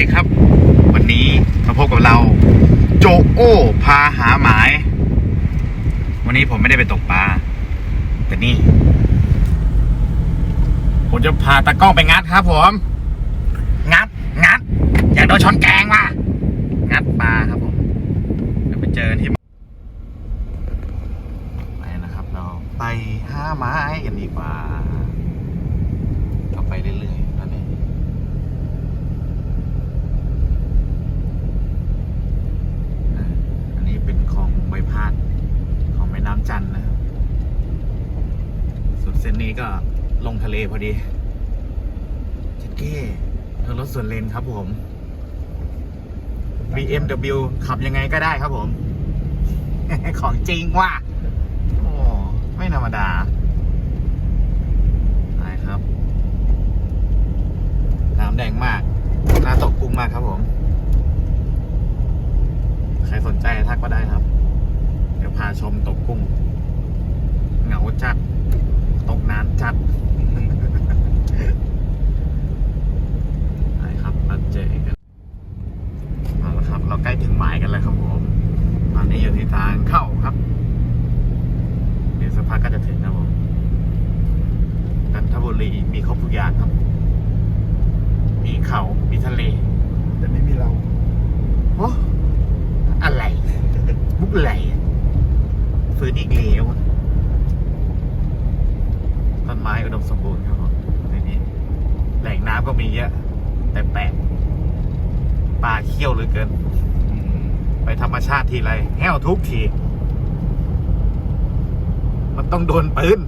ดีครับ วันนี้มาพบกับเรา โจโอ้พาหาหมาย วันนี้ผมไม่ได้ไปตกปลาแต่นี่ ผมจะพาตากล้องไปงัดครับ ผม งัด งัด อยากโดนช้อนแกงว่ะงัดปลาครับผมเดี๋ยวไปเจอที่ไปนะครับ เราไปหาไม้กันดีกว่าเราไปเรื่อยๆตอนนี้ อ่าอันนี้เป็นของใบพาดของแม่น้ำจันทร์นะครับสุดเส้ นนี้ก็ลงทะเลพอดีเจ็ดเก้เธอรถส่วนเลนครับผม BMW ขับยังไงก็ได้ครับผม ของจริงว่ะ โอ้ ไม่ธรรมดาไปครับ น้ำแดงมาก น่าตกกุ้งมากครับผม ใครสนใจทักก็ได้ครับ เดี๋ยวพาชมตกกุ้ง เหงาจัด ตกนานจัด ไปครับมาเจอกันเอาละครับ เราใกล้ถึงหมายกันแล้วครับผมตอนนี้อยู่ที่ทางเข้าครับ เดี๋ยวสักพักก็จะถึงนะผมจันทบุรีมีครบทุกอย่างครับ มีเขา มีทะเล แต่ไม่มีเรา โอ้อะไร มุกอะไรอะฟื้นอีกแล้วอะต้นไม้อุดมสมบูรณ์ครับผมในนี้แหล่งน้ำก็มีเยอะ แต่แปลกปลา เขี้ยวเหลือเกิน ไปธรรมชาติทีไรแห้วทุกที มันต้องโดนปืน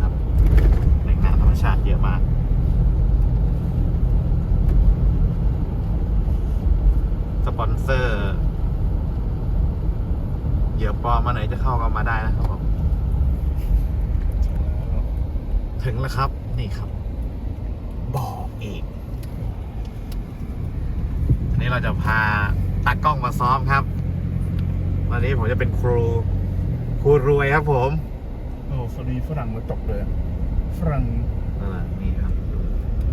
ครับแหล่งน้ำธรรมชาติเยอะมากสปอนเซอร์ เหยื่อปลอมมาไหนจะเข้าก็มาได้นะครับผม ถึงแล้วครับ นี่ครับบ่อเอกอันนี้เราจะพาตากล้องมาซ้อมครับ วันนี้ผมจะเป็นครู ครูรวยครับผม โอ้สวีฝรั่งมาตกเลยอะฝรั่งนั่นแหละนี่ครับ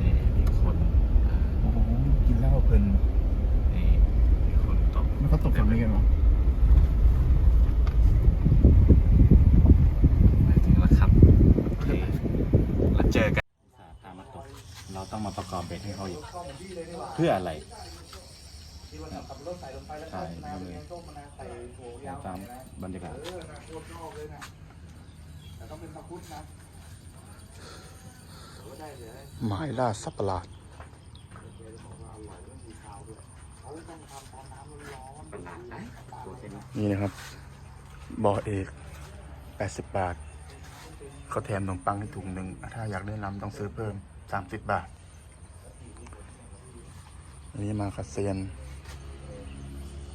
นี่มีคนอ่าโอ้โหกินเหล้าเพลินนี่มีคนตกแล้วเขาตกฝั่งนี้กันเหรอ มาถึงแล้วครับโอเคแล้ว เจอกันตามมาตก เราต้องมาประกอบเบ็ดให้เขาอยู่ เพื่ออะไรถ่ายมาเลยตามบรรยากาศหมายล่าสัตว์ประหลาดนี่นะครับบ่อเอก 80 บาท เขาแถมขนมปังให้ถุงหนึ่ง ถ้าอยากได้น้ำต้องซื้อเพิ่ม30บาท อันนี้มากับเซียน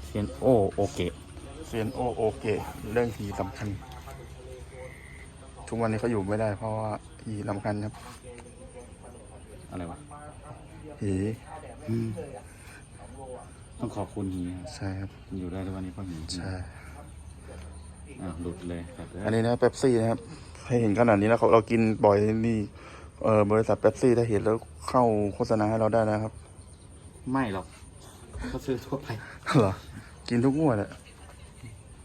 เซียนโอโอเกะเซียนโอโอเกะเรื่องหีสำคัญ ทุกวันนี้เขาอยู่ไม่ได้เพราะว่าหีสำคัญครับ อะไรวะหีอืมต้องขอบคุณฮีใช่ครับ อยู่ได้ทุกวันนี้เพราะฮีใช่ อะหลุดเลยครับอันนี้นะเป๊ปซี่นะครับ ให้เห็นขนาดนี้แล้วเขาเรากินบ่อยนี่เออบริษัทเป๊ปซี่ถ้าเห็นแล้วเข้าโฆษณาให้เราได้นะครับ ไม่หรอกเขาซื้อทั่วไปเหรอกินทุกงวดอะ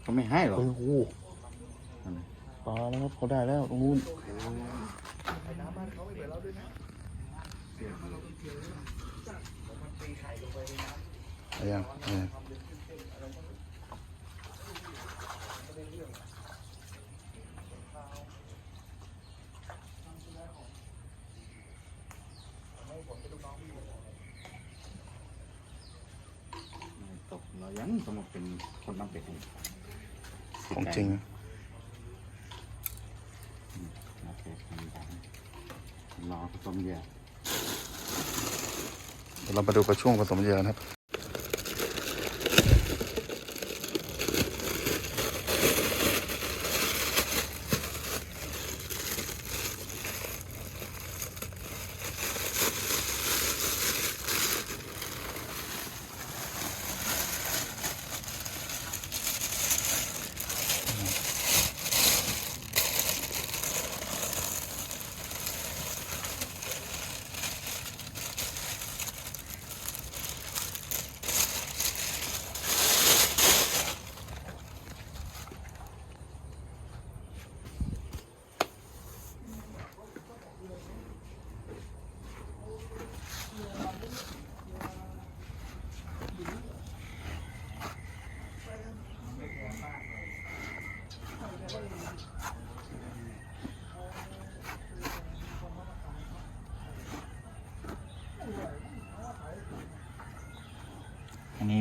เขาไม่ให้หรอกโอ้โหปลาแล้วครับเขาได้แล้วตรงนู้นอะไรยังอะไรยัง ตกเรายัง สมมติเป็นคนนำเป็ดของจริงนะโอเคทำตามรอผสมเหยื่อเดี๋ยวเรามาดูกระช่วงผสมเหยื่อนะครับ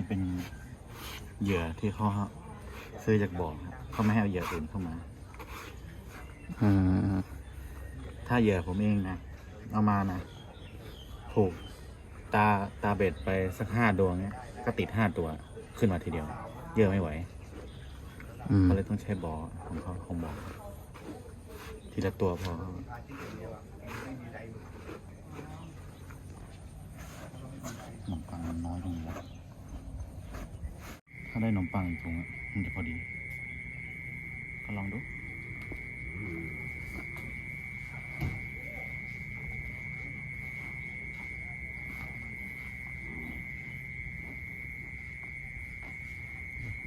เป็นเหยื่อที่เขาซื้อจากบ่อครับเขาไม่ให้เอาเหยื่ออื่นเข้ามา อืมถ้าเหยื่อผมเองนะเอามานะผูกตาตาเบ็ดไปสักห้าดวงเนี้ยก็ติดห้าตัวขึ้นมาทีเดียวเหยื่อไม่ไหวอืมเขาเลยต้องใช้บ่อของเขาของบ่อทีละตัวพอขนมปังมันน้อยตรงนี้วะถ้าได้ขนมปังอีกถุงอะมันจะพอดีก็ลองดู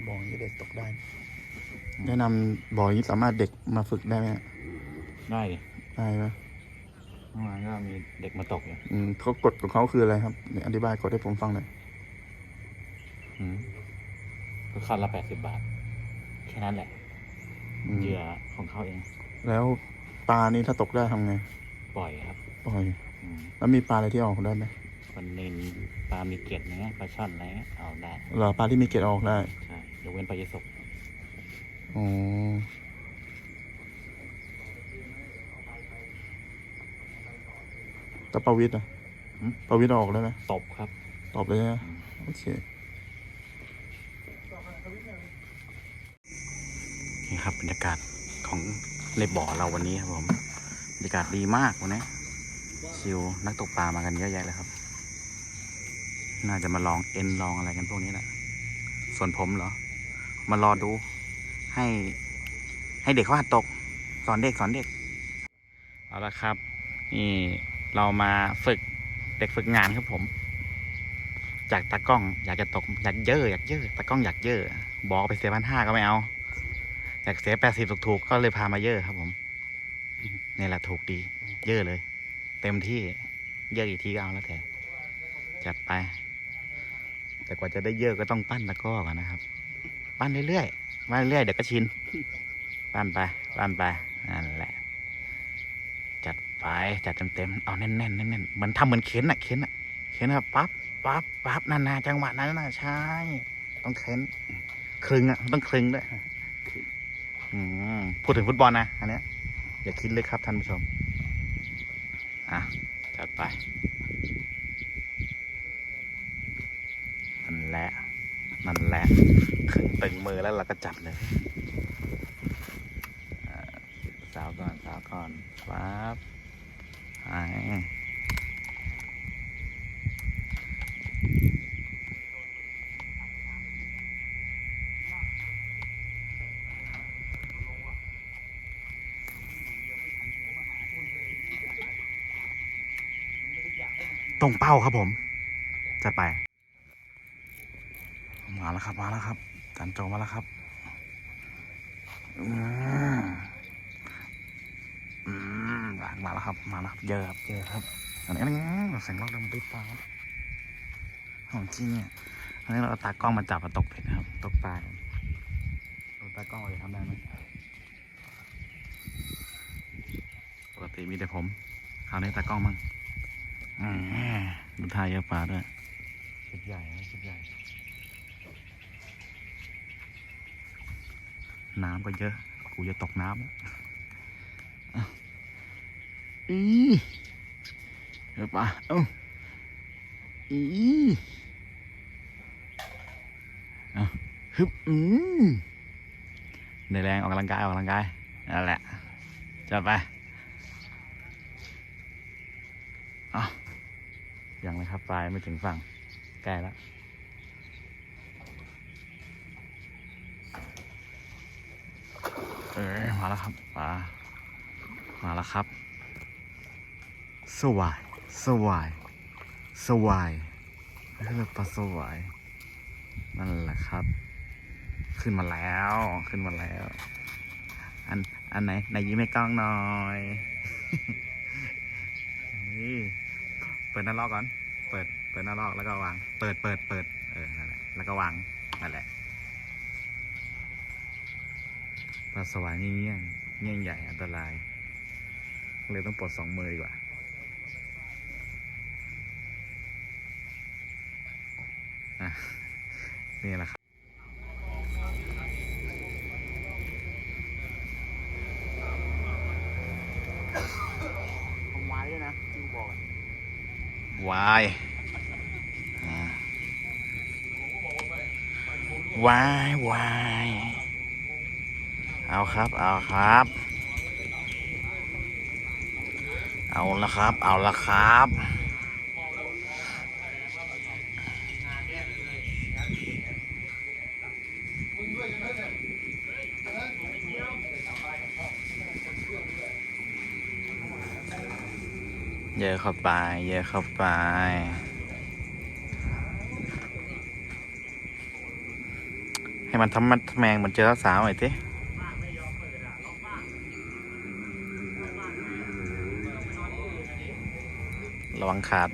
บ่อนี้เด็กตกได้ แนะนำบ่อนี้สามารถเด็กมาฝึกได้ไหมฮะได้ดิได้ไหมเมื่อวานก็มีเด็กมาตกอยู่อืมเขากฎของเขาคืออะไรครับเนี่ยอธิบายกฎให้ผมฟังหน่อย อืม ก็คันละแปดสิบบาท แค่นั้นแหละอืมเหยื่อของเขาเอง แล้วปลานี่ถ้าตกได้ทำไง ปล่อยครับปล่อย อืมแล้วมีปลาอะไรที่ออกได้ไหมวันนินปลามีเกล็ดเนี้ยปลาช่อนอะไรเงี้ยเอาได้เหรอปลาที่มีเกล็ดออกได้ ใช่ยกเว้นปลาเยสกอ๋อ แต่ปลาวิทย์อะปลาวิทย์เอาออกได้ไหมตบครับ ตอบเลยนะโอเค นี่ครับบรรยากาศของในบ่อเราวันนี้ครับผมบรรยากาศดีมากวันนี้ชิวนักตกปลามากันเยอะแยะเลยครับ น่าจะมาลองเอ็นลองอะไรกันพวกนี้แหละส่วนผมเหรอ มารอดูให้ให้เด็กเขาหัดตก สอนเด็กสอนเด็ก เอาละครับ นี่เรามาฝึกเด็กฝึกงานครับผม จากตากล้องอยากจะตกอยากเยอะอยากเยอะตากล้องอยากเยอะบอกไปเสียพันห้าก็ไม่เอา อยากเสียแปดสิบถูกๆก็เลยพามาเยอะครับผมนี่แหละถูกดี เยอะเลย เต็มที่เยอะอีกทีก็เอาแล้วแต่ จัดไป แต่กว่าจะได้เยอะก็ต้องปั้นตะก้อก่อนนะครับ ปั้นเรื่อยๆปั้นเรื่อยๆเดี๋ยวก็ชิน ปั้นไป ปั้นไปนั่นแหละ จัดไปจัดเต็มๆเอาแน่นๆแน่นๆเหมือนทำเหมือนเข็นอะเข็นอะเข็นอะปั๊บปั๊บปั๊บนานๆจังหวะนั้นน่ะใช่ต้องเข็นคลึงอะต้องคลึงด้วย พูดถึงฟุตบอลนะ อันเนี้ยอย่าคิดเลยครับท่านผู้ชม อะ จัดไป นั่นแหละ นั่นแหละ ขึงตึงมือแล้วเราก็จับเลยสาวก่อนสาวก่อนปั๊บไอ ตรงเป้าครับผม จะไป มาแล้วครับมาแล้วครับจันโจมาแล้วครับอืมอืมมาแล้วครับ มาแล้วครับเยอะครับเยอะครับอันนี้อันนี้เสียงรถดำดิบปลาครับของจริงเนี่ยอันนี้เราเอาตากล้องมาจับมาตกเผ็ดนะครับ ตกปลากันดูตากล้องเราจะทำได้ไหมปกติมีแต่ผมคราวนี้ตากล้องมั่ง อืมดูท่าเยอะปลาด้วยชุดใหญ่นะชุดใหญ่ น้ำก็เยอะ กูจะตกน้ำแล้วอะอีเดี๋ยวปะเอ้าอีเอาฮึบอืมในแรงออกกำลังกายออกกำลังกายนั่นแหละจัดไปเอะ ยังเลยครับปลายไม่ถึงฝั่งใกล้แล้วเออมาแล้วครับปลามาแล้วครับ สวาย สวาย สวายนี่คือปลาสวาย นั่นแหละครับ ขึ้นมาแล้ว ขึ้นมาแล้ว อัน อันไหนไหนยิ้มให้กล้องหน่อยนี่เปิดหน้าลอกก่อน เปิด เปิดหน้าลอกแล้วก็วาง เปิด เปิด เปิด เออ นั่นแหละ แล้วก็วาง นั่นแหละปลาสวายนี่เงี้ยงเงี้ยงใหญ่อันตราย เลยต้องปลดสองมือดีกว่าอะนี่แหละครับ ของไม้ด้วยนะจิวบอก วายอ่า วายวายเอาครับ เอาครับ เอาละครับ เอาละครับเยอะเข้าไป เยอะเข้าไป ให้ มันทำมันแมงเหมือนเจอสาวหน่อยสิระวังขาด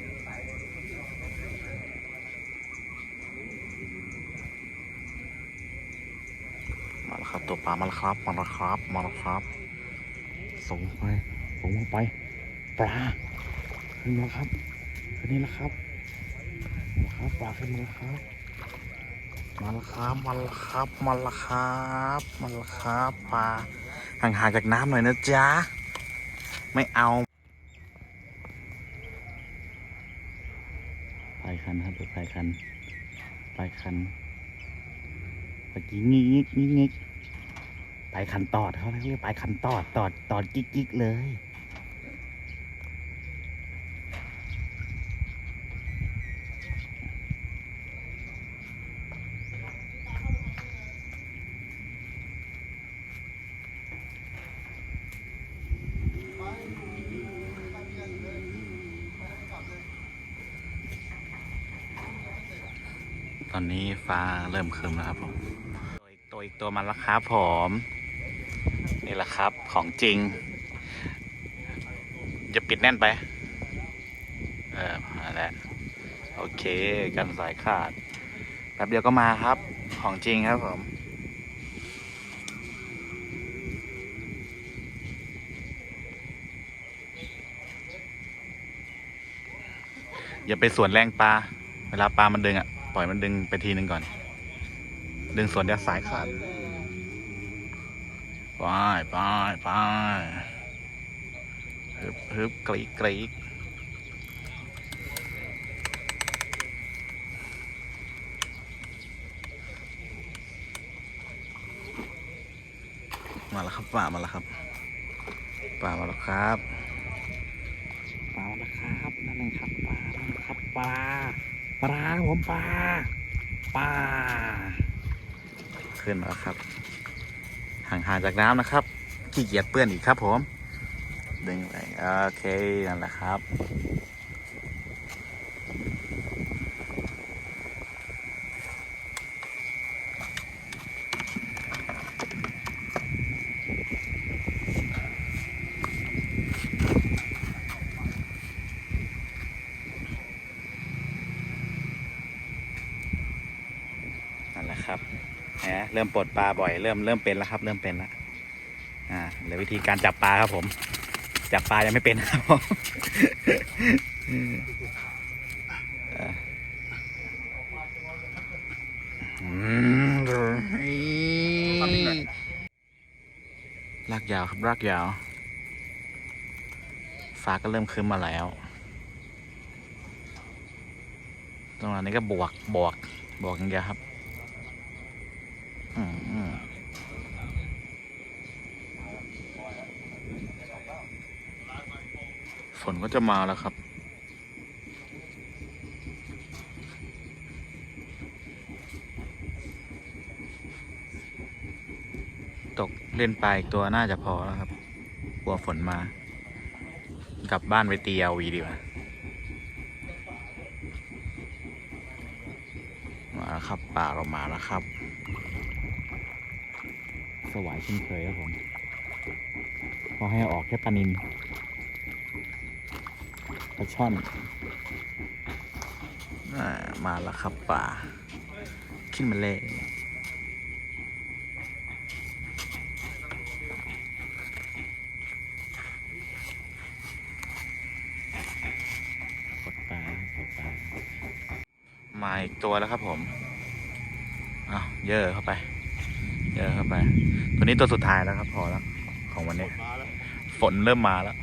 มาแล้วครับ ตัวปลามาแล้วครับ มาแล้วครับ มาแล้วครับ ส่งไปส่งลงไป ปลา ขึ้นมาแล้วครับ ขึ้นนี่แล้วครับมาแล้วครับ ปลาขึ้นมาแล้วครับ มาแล้วครับมาแล้วครับมาแล้วครับมาแล้วครับปลาห่างๆจากน้ำหน่อยนะจ๊ะ ไม่เอาปลายคันครับปลายคันปลายคันเมื่อกี้งิกงิกงิกงิกปลายคันตอดเขาเรียกปลายคันตอดตอดตอดกิ๊กกิ๊กเลย อนนี้ฟ้าเริ่มครึ้มแล้วครับผมตัวอีกตัวอีกตัวมาแล้วครับผมนี่แหละครับของจริง จะปิดแน่นไป เออมาแล้วโอเค กันสายขาดแป๊บเดียวก็มาครับ ของจริงครับผมอย่าไปสวนแรงปลา เวลาปลามันดึงอะ ปล่อยมันดึงไปทีนึงก่อน ดึงสวนเดียวสายขาดไปไปไปฮึบฮึบกรีกรีกมาแล้วครับป่ามาแล้วครับป่ามาแล้วครับปลามาแล้วครับนั่นเองครับปลานั่นครับปลา ปลาผมปลาปลาขึ้นแล้วครับ ห่างๆจากน้ำนะครับขี้เกียจเปื้อนอีกครับผมดึงไปโอเคนั่นแหละครับ นั่นแหละครับนะ เริ่มปลดปลาบ่อยเริ่มเริ่มเป็นแล้วครับ เริ่มเป็นแล้วอ่าเหลือวิธีการจับปลาครับผม จับปลายังไม่เป็นครับผมเอ่ออืมลากยาวครับลากยาว ฟ้าก็เริ่มคืมมาแล้ว ตรงนี้ก็บวกบวกบวกอย่างเดียวครับ อืมอืม ฝน ก็จะมาแล้วครับ ตกเล่นปลาอีกตัวน่าจะพอแล้วครับ กลัวฝนมา กลับบ้านไปตีเอาวีดีกว่า มาแล้วครับป่าเรามาแล้วครับ สวายเช่นเคยครับผม พอให้ออกแค่ปลานิน ช่อนอามาแล้วครับป่าขึ้นมาเลยกดปลากดปลามาอีกตัวแล้วครับผมอ้าวเยอะเข้าไป เยอะเข้าไป ตัวนี้ตัวสุดท้ายแล้วครับ พอแล้ว ของวันนี้มาแล้วฝนเริ่มมาแล้ว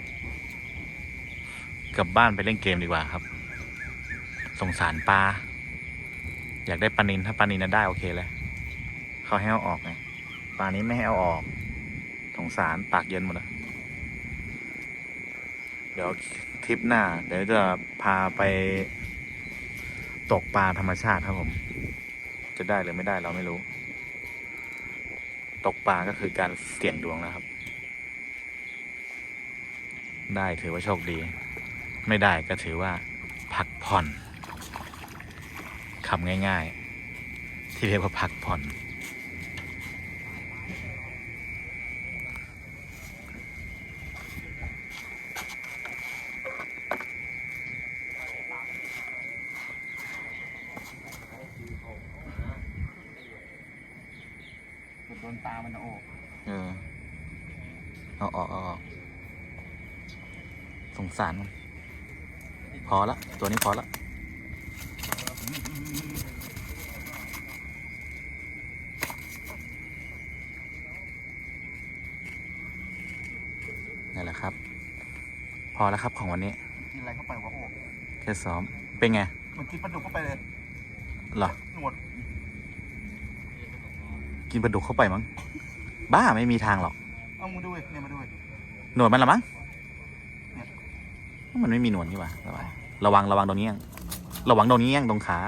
กลับบ้านไปเล่นเกมดีกว่าครับ สงสารปลา อยากได้ปลานินถ้าปลานินน่ะได้โอเคเลย เขาให้เอาออกไง ปลานี้ไม่ให้เอาออก สงสารปากเย็นหมดเลยเดี๋ยวทริปหน้า เดี๋ยวจะพาไปตกปลาธรรมชาติครับผม จะได้หรือไม่ได้เราไม่รู้ ตกปลาก็คือการเสี่ยงดวงนะครับ ได้ถือว่าโชคดี ไม่ได้ก็ถือว่าพักผ่อนคำง่าย ๆ ที่เรียกว่าพักผ่อน โดนตามันนะโอ้เออเอาออกเอาออกสงสารมัน พอละตัวนี้พอละนี่นแหละครับ พอแล้วครับของวันนี้กินอะไรเข้าไปวะโอ้แค่ซ้อมเป็นไงมันกินปลาดุกเข้าไปเลยเหรอหนวดกินปลาดุกเข้าไปมั้งบ้าไม่มีทางหรอกเอามาด้วยเนี่ยมาด้วยหนวดมันละมั้งเนี่ย มันไม่มีหนวดนี่หว่าระวังระวังระวังตรงนี้ยังระวังตรงนี้ยังตรงขา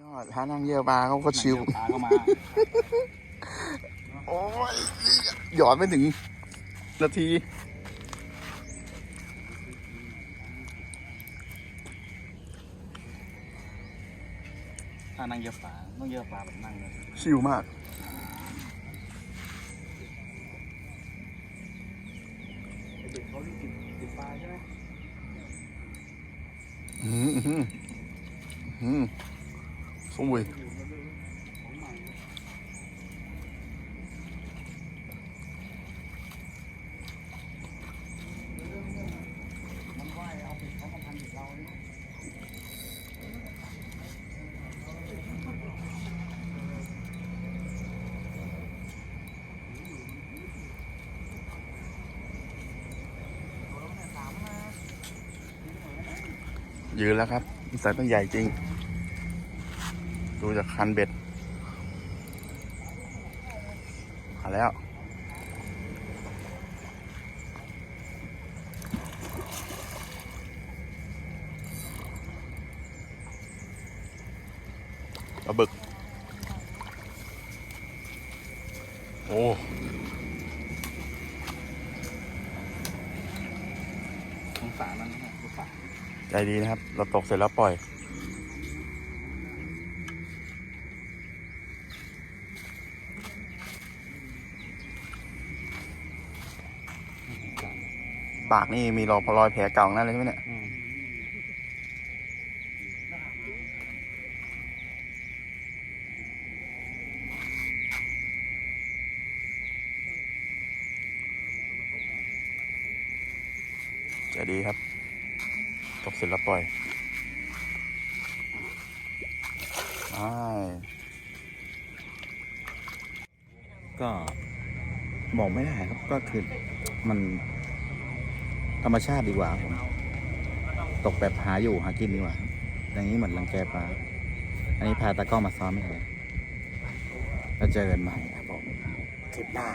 ยอดท่านั่งเยี่ยวปลาเขาก็ชิวตาเข้ามาโอ้ยหยอดไม่ถึง นาที ถ้านั่งเยอะปลาต้องเยอะปลาแบบนั่งเลยชิวมาก เด็กเขาที่กินกินปลาใช่ไหม อืมอืมอืมสวย ของใหม่ มันว่ายเอาปิดเขามาพันปิดเราเนี่ย ยืนแล้วครับสายต้องใหญ่จริง ดูจากคันเบ็ดมาแล้ว ปลาบึก โอ้ สงสารมันนะสงสาร ใจดีนะครับ เราตกเสร็จแล้วปล่อย ปากนี่มีรอยรอยแผลเก่านั่นเลยใช่ไหมเนี่ยอืมใจดีครับ ตกเสร็จแล้วปล่อยใช่ก็บอกไม่ได้ครับก็คือมันธรรมชาติดีกว่าผมตกแบบหาอยู่หากินดีกว่า อย่างนี้เหมือนรังแกปลา อันนี้พาตากล้อมาซ้อมไม่ใช่แล้วเจอกันใหม่ครับผมคลิปหน้า